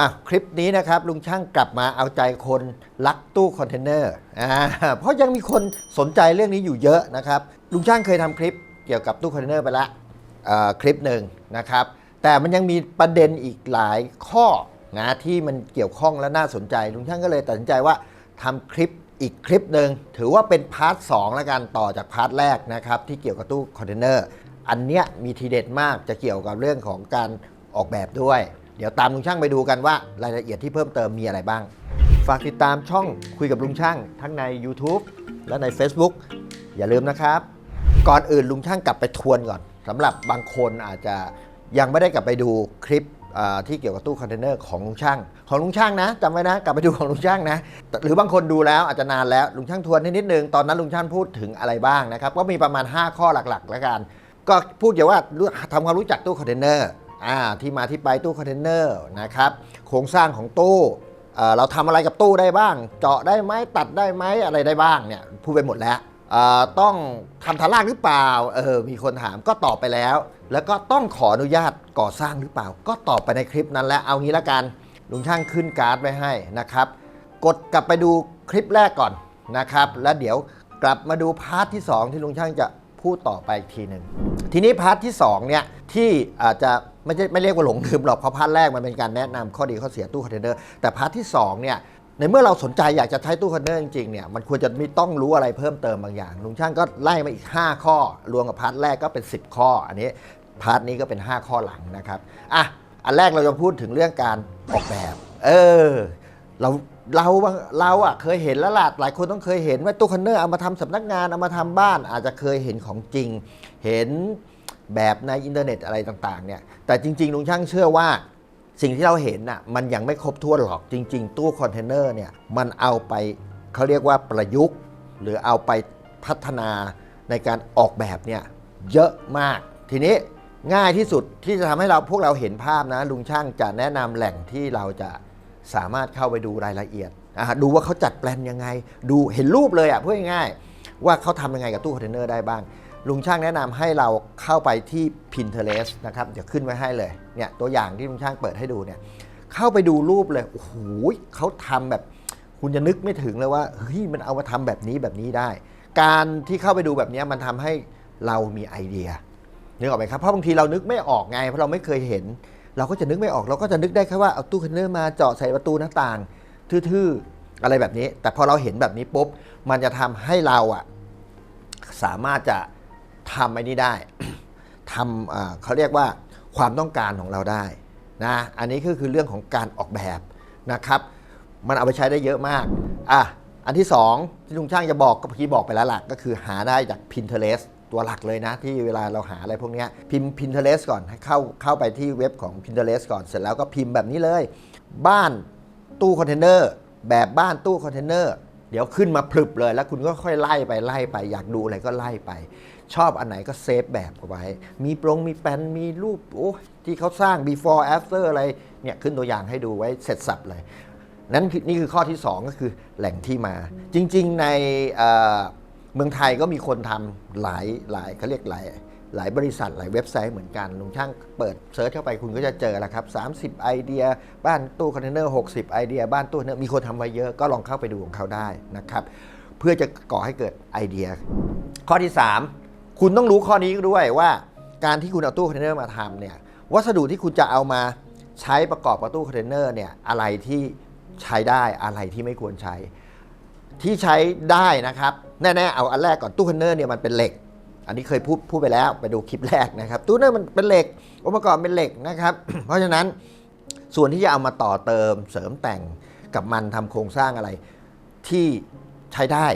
อะคลิปนี้นะครับลุงช่างกลับมาเอาใจคนรักตู้คอนเทนเนอร์อ่าเพราะยังมีคนสนใจเรื่องนี้อยู่เยอะนะครับลุงช่างเคยทำคลิปเกี่ยวกับตู้คอนเทนเนอร์ไปละอ่อคลิปหนึ่งนะครับแต่มันยังมีประเด็นอีกหลายข้อนะที่มันเกี่ยวข้องและน่าสนใจ ลุงช่างก็เลยตัดสินใจว่าทำคลิปอีกคลิปหนึ่งถือว่าเป็นพาร์ทสองแล้วกันต่อจากพาร์ทแรกนะครับที่เกี่ยวกับตู้คอนเทนเนอร์อันเนี้ยมีทีเด็ดมากจะเกี่ยวกับเรื่องของการออกแบบด้วย เดี๋ยวตามลุงช่างไปดูกันว่ารายละเอียดที่เพิ่มเติมมีอะไรบ้าง ฝากติดตามช่องคุยกับลุงช่าง ทั้งใน YouTube และใน Facebook อย่าลืมนะครับ ก่อนอื่นลุงช่างกลับไปทวนก่อนสำหรับบางคนอาจจะยังไม่ได้กลับไปดูคลิปที่เกี่ยวกับตู้คอนเทนเนอร์ของลุงช่าง ของลุงช่างนะจำไว้นะ กลับไปดูของลุงช่างนะ หรือบางคนดูแล้วอาจจะนานแล้วลุงช่างทวนให้นิดนึง ตอนนั้นลุงช่างพูดถึงอะไรบ้างนะครับ ก็มีประมาณ 5 ข้อหลักๆ แล้วกัน ก็พูดเกี่ยวว่าทำความรู้จักตู้คอนเทนเนอร์ อ่าที่มาที่ไปตู้คอนเทนเนอร์นะครับโครงสร้างของตู้เราทำอะไรกับตู้ได้บ้าง เจาะได้ไหมตัดได้ไหมอะไรได้บ้างเนี่ยพูดไปหมดแล้วต้องทำทาลากหรือเปล่าเออมีคนถามก็ตอบไปแล้ว แล้วก็ต้องขออนุญาตก่อสร้างหรือเปล่า ก็ตอบไปในคลิปนั้นแล้วเอางี้ละกันลุงช่างขึ้นการ์ดไว้ให้นะครับ กดกลับไปดูคลิปแรกก่อนนะครับ แล้วเดี๋ยวกลับมาดูพาร์ทที่ 2 ที่ลุงช่างจะ พูดต่อไปอีกทีหนึ่งทีนี้พาร์ทที่2เนี่ยที่อาจจะไม่ใช่ไม่เรียกว่าหลงลืมหรอกเพราะพาร์ทแรกมันเป็นการแนะนำข้อดีข้อเสียตู้คอนเทนเนอร์แต่พาร์ทที่2เนี่ยในเมื่อเราสนใจอยากจะใช้ตู้คอนเทนเนอร์จริงๆเนี่ยมันควรจะมีต้องรู้อะไรเพิ่มเติมบางอย่าง ลุงช่างก็ไล่มาอีก 5 ข้อ รวมกับพาร์ทแรกก็เป็น 10 ข้อ อันนี้พาร์ทนี้ก็เป็น 5 ข้อหลังนะครับอะอันแรกเราจะพูดถึงเรื่องการออกแบบ เออ เรา เราบางเราอะเคยเห็นแล้วล่ะหลายคนต้องเคยเห็นว่าตู้คอนเนอร์เอามาทำสำนักงานเอามาทำบ้าน อาจจะเคยเห็นของจริง เห็นแบบในอินเทอร์เน็ตอะไรต่างๆเนี่ยแต่จริงๆลุงช่างเชื่อว่าสิ่งที่เราเห็นน่ะมันยังไม่ครบถ้วนหรอกจริง ๆ ตู้คอนเทนเนอร์เนี่ยมันเอาไปเขาเรียกว่าประยุกต์ หรือเอาไปพัฒนาในการออกแบบเนี่ยเยอะมาก ทีนี้ง่ายที่สุดที่จะทำให้เราพวกเราเห็นภาพนะลุงช่างจะแนะนำแหล่งที่เราจะ สามารถเข้าไปดูรายละเอียดดูว่าเขาจัดแปลนยังไง ดูเห็นรูปเลยอะพูดง่ายๆว่าเขาทำยังไงกับตู้คอนเทนเนอร์ได้บ้าง ลุงช่างแนะนำให้เราเข้าไปที่ Pinterest นะครับเดี๋ยวขึ้นไว้ให้เลยเนี่ยตัวอย่างที่ลุงช่างเปิดให้ดูเนี่ยเข้าไปดูรูปเลยโอ้โหเขาทำแบบคุณจะนึกไม่ถึงเลยว่าเฮ้ยมันเอามาทำแบบนี้แบบนี้ได้ การที่เข้าไปดูแบบนี้มันทำให้เรามีไอเดียนึกออกไหมครับเพราะบางทีเรานึกไม่ออกไงเพราะเราไม่เคยเห็น เราก็จะนึกไม่ออกเราก็จะนึกได้แค่ว่าเอาตู้คอนเทนเนอร์มาเจาะใส่ประตูหน้าต่างทื่อๆอะไรแบบนี้ แต่พอเราเห็นแบบนี้ปุ๊บมันจะทำให้เราอะสามารถจะทำไอ้นี้ได้ทำเขาเรียกว่าความต้องการของเราได้นะอันนี้ก็คือเรื่องของการออกแบบนะครับ มันเอาไปใช้ได้เยอะมากอะอันที่สองที่ลุงช่างจะบอกก็เมื่อกี้บอกไปแล้วหลักก็คือหาได้จาก Pinterest ตัวหลักเลยนะ ที่เวลาเราหาอะไรพวกนี้พิมพ์ Pinterest ก่อนให้เข้าเข้าไปที่เว็บของ Pinterest ก่อนเสร็จแล้วก็พิมพ์แบบนี้เลย บ้านตู้คอนเทนเนอร์แบบบ้านตู้คอนเทนเนอร์เดี๋ยวขึ้นมาพลึบเลย แล้วคุณก็ค่อยไล่ไปไล่ไป อยากดูอะไรก็ไล่ไป ชอบอันไหนก็เซฟแบบเอาไว้ มีโปรงมีแปนมีรูปโอ้ที่เขาสร้าง before after อะไรเนี่ยขึ้นตัวอย่างให้ดูไว้เสร็จสับเลยนั้นนี่คือข้อที่ 2 ก็คือแหล่งที่มา จริง ๆ ใน เมืองไทยก็มีคนทำหลายหลายเขาเรียกหลายหลายบริษัทหลายเว็บไซต์เหมือนกันลุงช่างเปิดเซิร์ชเข้าไปคุณก็จะเจอแล้วครับ30 ไอเดีย บ้านตู้คอนเทนเนอร์60 ไอเดีย บ้านตู้เนเนอร์มีคนทำไว้เยอะก็ลองเข้าไปดูของเขาได้นะครับ เพื่อจะก่อให้เกิดไอเดีย ข้อที่ 3 คุณต้องรู้ข้อนี้ด้วยว่า การที่คุณเอาตู้คอนเทนเนอร์มาทำเนี่ยวัสดุที่คุณจะเอามาใช้ประกอบกับตู้คอนเทนเนอร์เนี่ยอะไรที่ใช้ได้อะไรที่ไม่ควรใช้ ที่ใช้ได้นะครับ แน่ๆเอาอันแรกก่อนตู้คอนเนอร์เนี่ยมันเป็นเหล็ก อันนี้เคยพูดพูดไปแล้วไปดูคลิปแรกนะครับ ตู้เนอร์มันเป็นเหล็กองค์ประกอบเป็นเหล็กนะครับ เพราะฉะนั้นส่วนที่จะเอามาต่อเติมเสริมแต่งกับมันทำโครงสร้างอะไร ที่ใช้ได้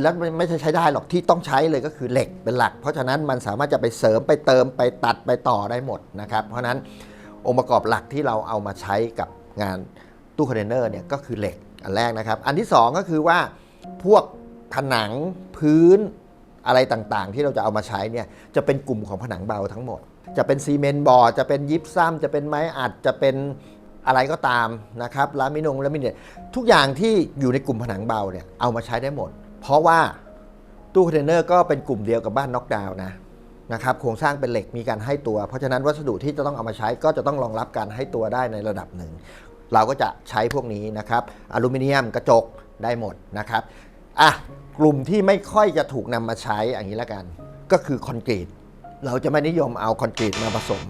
แล้วไม่ใช่ใช้ได้หรอกที่ต้องใช้เลยก็คือเหล็กเป็นหลัก เพราะฉะนั้นมันสามารถจะไปเสริมไปเติมไปตัดไปต่อได้หมดนะครับ เพราะฉะนั้นองค์ประกอบหลักที่เราเอามาใช้กับงานตู้คอนเทนเนอร์เนี่ยก็คือเหล็กอันแรกนะครับ อันที่สองก็คือว่าพวก ผนังพื้นอะไรต่างๆ ที่เราจะเอามาใช้เนี่ยจะเป็นกลุ่มของผนังเบาทั้งหมด จะเป็นซีเมนต์บอร์ดจะเป็นยิปซัมจะเป็นไม้อัดจะเป็นอะไรก็ตามนะครับลามินงลามิเนตทุกอย่างที่อยู่ในกลุ่มผนังเบาเนี่ยเอามาใช้ได้หมด เพราะว่าตู้คอนเทนเนอร์ก็เป็นกลุ่มเดียวกับบ้านน็อกดาวน์นะนะครับโครงสร้างเป็นเหล็กมีการให้ตัว เพราะฉะนั้นวัสดุที่จะต้องเอามาใช้ก็จะต้องรองรับการให้ตัวได้ในระดับหนึ่ง เราก็จะใช้พวกนี้นะครับอลูมิเนียมกระจกได้หมดนะครับ อะกลุ่มที่ไม่ค่อยจะถูกนำมาใช้อย่างนี้ละกัน ก็คือคอนกรีต เราจะไม่นิยมเอาคอนกรีตมาผสม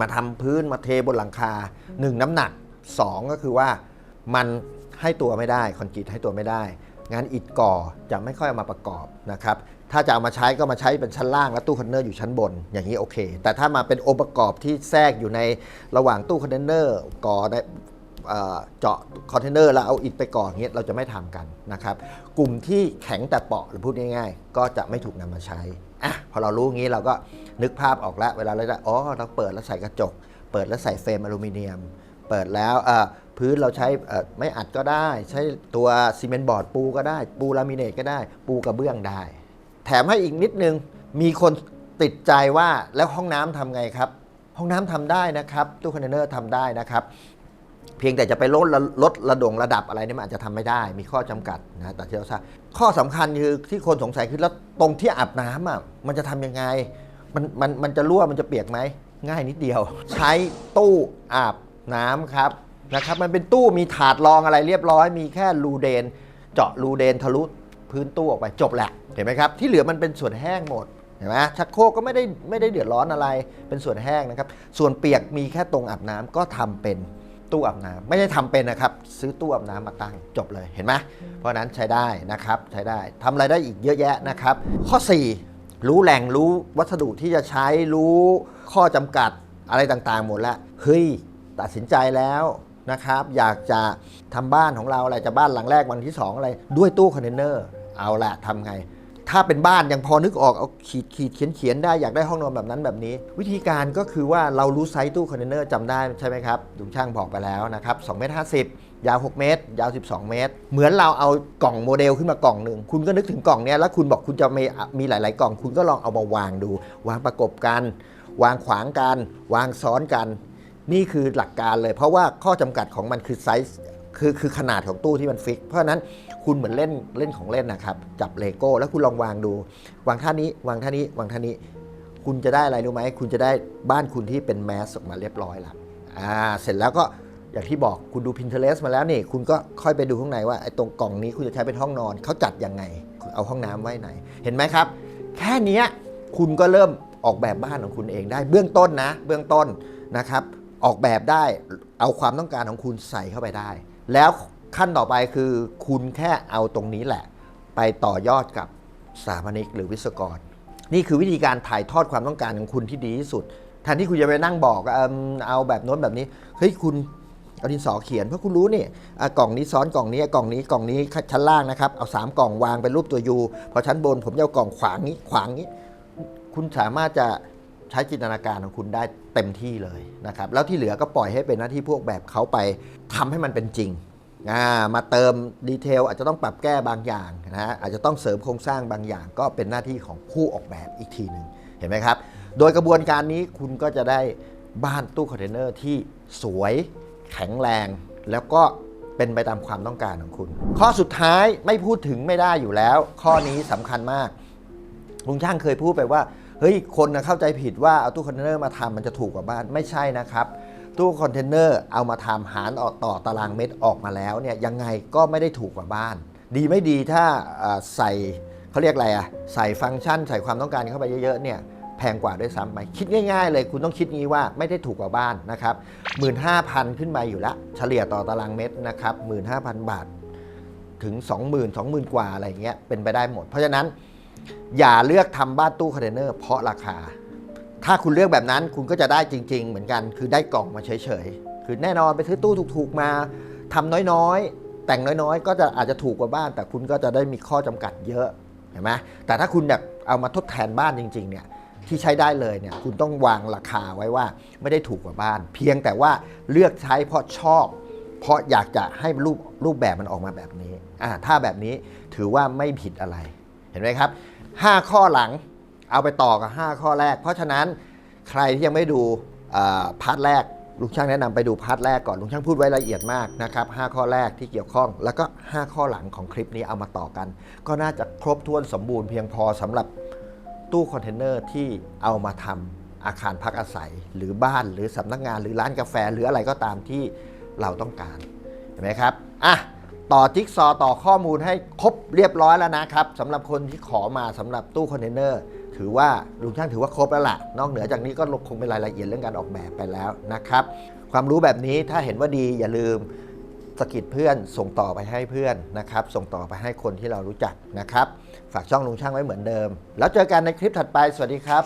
มาทำพื้นมาเทบนหลังคา 1 น้ำหนัก 2 ก็คือว่ามันให้ตัวไม่ได้คอนกรีตให้ตัวไม่ได้ งานอิฐก่อจะไม่ค่อยเอามาประกอบนะครับถ้าจะเอามาใช้ก็มาใช้เป็นชั้นล่างแล้วตู้คอนเทนเนอร์อยู่ชั้นบนอย่างนี้โอเค แต่ถ้ามาเป็นองค์ประกอบที่แทรกอยู่ในระหว่างตู้คอนเทนเนอร์ก่อใน เจาะคอนเทนเนอร์แล้วเอาอิฐไปก่ออย่างเงี้ยเราจะไม่ทำกันนะครับกลุ่มที่แข็งแต่เปาะหรือพูดง่าย ๆ ก็จะไม่ถูกนำมาใช้อะพอเรารู้งี้เราก็นึกภาพออกแล้วเวลาเราจะอ๋อเราเปิดแล้วใส่กระจก เปิดแล้วใส่เฟรมอลูมิเนียม เปิดแล้วเอ่อพื้นเราใช้ไม่อัดก็ได้ ใช้ตัวซีเมนต์บอร์ดปูก็ได้ ปูลามิเนตก็ได้ ปูกระเบื้องได้ แถมให้อีกนิดนึงมีคนติดใจว่าแล้วห้องน้ำทำไงครับ ห้องน้ำทำได้นะครับ ตู้คอนเทนเนอร์ทำได้นะครับ พียงแต่จะไปลดระลดระดงระดับอะไรนี่มันอาจจะทำไม่ได้ มีข้อจำกัดนะแต่ที่เราทราบข้อสำคัญคือที่คนสงสัยคือแล้วตรงที่อาบน้ำอะมันจะทำยังไง มันมันมันจะรั่วมันจะเปียกไหมง่ายนิดเดียว ใช้ตู้อาบน้ำครับนะครับมันเป็นตู้มีถาดรองอะไรเรียบร้อย มีแค่รูเดน เจาะรูเดนทะลุพื้นตู้ออกไปจบแหละเห็นไหมครับ ที่เหลือมันเป็นส่วนแห้งหมดเห็นไหมชักโครกก็ไม่ได้ไม่ได้เดือดร้อนอะไรเป็นส่วนแห้งนะครับ ส่วนเปียกมีแค่ตรงอาบน้ำก็ทำเป็น ตู้อาบน้ำไม่ได้ทำเป็นนะครับ ซื้อตู้อาบน้ำมาตั้งจบเลยเห็นไหมเพราะนั้นใช้ได้นะครับใช้ได้ทำอะไรได้อีกเยอะแยะนะครับ ข้อ 4 รู้แหล่งรู้วัสดุที่จะใช้รู้ข้อจำกัดอะไรต่างๆ หมดแล้วเฮ้ยตัดสินใจแล้วนะครับ อยากจะทำบ้านของเราอะไรจะบ้านหลังแรกวันที่ 2 อะไรด้วยตู้คอนเทนเนอร์เอาละทำไง ถ้าเป็นบ้านยังพอนึกออกเอาขีดขีดเขียนเขียนได้อยากได้ห้องนอนแบบนั้นแบบนี้ วิธีการก็คือว่าเรารู้ไซส์ตู้คอนเทนเนอร์จำได้ใช่ไหมครับลุงช่างบอกไปแล้วนะครับ2เมตร50 ยาว 6 เมตร ยาว 12 เมตร เหมือนเราเอากล่องโมเดลขึ้นมากล่องหนึ่งคุณก็นึกถึงกล่องเนี้ยแล้วคุณบอกคุณจะมีมีหลาย ๆ กล่อง คุณก็ลองเอามาวางดู วางประกบกัน วางขวางกัน วางซ้อนกัน นี่คือหลักการเลย เพราะว่าข้อจำกัดของมันคือไซส์ คือคือขนาดของตู้ที่มันฟิก เพราะฉะนั้นคุณเหมือนเล่นเล่นของเล่นนะครับ จับเลโก้แล้วคุณลองวางดู วางท่านี้ วางท่านี้ วางท่านี้ คุณจะได้อะไรรู้ไหม คุณจะได้บ้านคุณที่เป็นแมสออกมาเรียบร้อยแล้วอ่าเสร็จแล้วก็อย่างที่บอกคุณดู Pinterest มาแล้วนี่ คุณก็ค่อยไปดูข้างในว่าไอ้ตรงกล่องนี้คุณจะใช้เป็นห้องนอนเขาจัดยังไง เอาห้องน้ำไว้ไหน เห็นไหมครับ แค่นี้คุณก็เริ่มออกแบบบ้านของคุณเองได้เบื้องต้นนะ เบื้องต้นนะครับ ออกแบบได้เอาความต้องการของคุณใส่เข้าไปได้ แล้วขั้นต่อไปคือคุณแค่เอาตรงนี้แหละ ไปต่อยอดกับสถาปนิกหรือวิศวกร นี่คือวิธีการถ่ายทอดความต้องการของคุณที่ดีที่สุดแทนที่คุณจะไปนั่งบอกเอมเอาแบบโน้นแบบนี้เฮ้ยคุณเอาดินสอเขียนเพราะคุณรู้นี่กล่องนี้ซ้อนกล่องนี้กล่องนี้กล่องนี้ชั้นล่างนะครับเอาสามกล่องวางเป็นรูปตัวยูพอชั้นบนผมจะเอากล่องขวางนี้ขวางนี้ คุณสามารถจะ ใช้จินตนาการของคุณได้เต็มที่เลยนะครับ แล้วที่เหลือก็ปล่อยให้เป็นหน้าที่พวกแบบเขาไปทำให้มันเป็นจริงามาเติมดีเทลอาจจะต้องปรับแก้บางอย่างนะฮะอาจจะต้องเสริมโครงสร้างบางอย่าง ก็เป็นหน้าที่ของผู้ออกแบบอีกทีหนึ่งเห็นไหมครับ โดยกระบวนการนี้คุณก็จะได้บ้านตู้คอนเทนเนอร์ที่สวย แข็งแรง แล้วก็เป็นไปตามความต้องการของคุณ ข้อสุดท้ายไม่พูดถึงไม่ได้อยู่แล้ว ข้อนี้สำคัญมากลุงช่างเคยพูดไปว่า ฮ้ยคนนะเข้าใจผิดว่าเอาตู้คอนเทนเนอร์มาทำมันจะถูกกว่าบ้านไม่ใช่นะครับตู้คอนเทนเนอร์เอามาทำหารออกต่อตารางเมตรออกมาแล้วเนี่ยยังไงก็ไม่ได้ถูกกว่าบ้าน ดีไม่ดีถ้าใส่เขาเรียกอะไรอะใส่ฟังก์ชัน ใส่ความต้องการเข้าไปเยอะๆเนี่ยแพงกว่าด้วยซ้ำไปคิดง่ายๆ เลยคุณต้องคิดงี้ว่าไม่ได้ถูกกว่าบ้านนะครับ15,000 ขึ้นมาอยู่ละเฉลี่ยต่อตารางเมตรนะครับ15,000 บาท ถึง 20,000 20,000 กว่าอะไรเงี้ยเป็นไปได้หมด เพราะฉะนั้น อย่าเลือกทำบ้านตู้คอนเทนเนอร์เพราะราคา ถ้าคุณเลือกแบบนั้นคุณก็จะได้จริง ๆ เหมือนกัน คือได้กล่องมาเฉยๆ คือแน่นอนไปซื้อตู้ถูกๆมาทำน้อยๆ แต่งน้อยๆ ก็จะอาจจะถูกกว่าบ้าน แต่คุณก็จะได้มีข้อจำกัดเยอะเห็นไหมแต่ถ้าคุณแบบเอามาทดแทนบ้านจริง ๆ เนี่ยที่ใช้ได้เลยเนี่ยคุณต้องวางราคาไว้ว่าไม่ได้ถูกกว่าบ้าน เพียงแต่ว่าเลือกใช้เพราะชอบ เพราะอยากจะให้รูปรูปแบบมันออกมาแบบนี้อ่าถ้าแบบนี้ถือว่าไม่ผิดอะไรเห็นไหมครับ 5 ข้อหลัง เอาไปต่อกับ 5 ข้อแรก เพราะฉะนั้นใครที่ยังไม่ดูพาร์ทแรกลุงช่างแนะนำไปดูพาร์ทแรกก่อนลุงช่างพูดไว้ละเอียดมากนะครับ5ข้อแรกที่เกี่ยวข้อง แล้วก็ 5 ข้อหลังของคลิปนี้เอามาต่อกัน ก็น่าจะครบถ้วนสมบูรณ์เพียงพอสำหรับตู้คอนเทนเนอร์ที่เอามาทำอาคารพักอาศัย หรือบ้านหรือสำนักงานหรือร้านกาแฟหรืออะไรก็ตามที่เราต้องการเห็นไหมครับอะ ต่อจิ๊กซอต่อข้อมูลให้ครบเรียบร้อยแล้วนะครับสำหรับคนที่ขอมาสำหรับตู้คอนเทนเนอร์ถือว่าลุงช่างถือว่าครบแล้วล่ะ นอกเหนือจากนี้ก็คงเป็นรายละเอียดเรื่องการออกแบบไปแล้วนะครับ ความรู้แบบนี้ถ้าเห็นว่าดีอย่าลืมสกิดเพื่อนส่งต่อไปให้เพื่อนนะครับ ส่งต่อไปให้คนที่เรารู้จักนะครับ ฝากช่องลุงช่างไว้เหมือนเดิม แล้วเจอกันในคลิปถัดไปสวัสดีครับ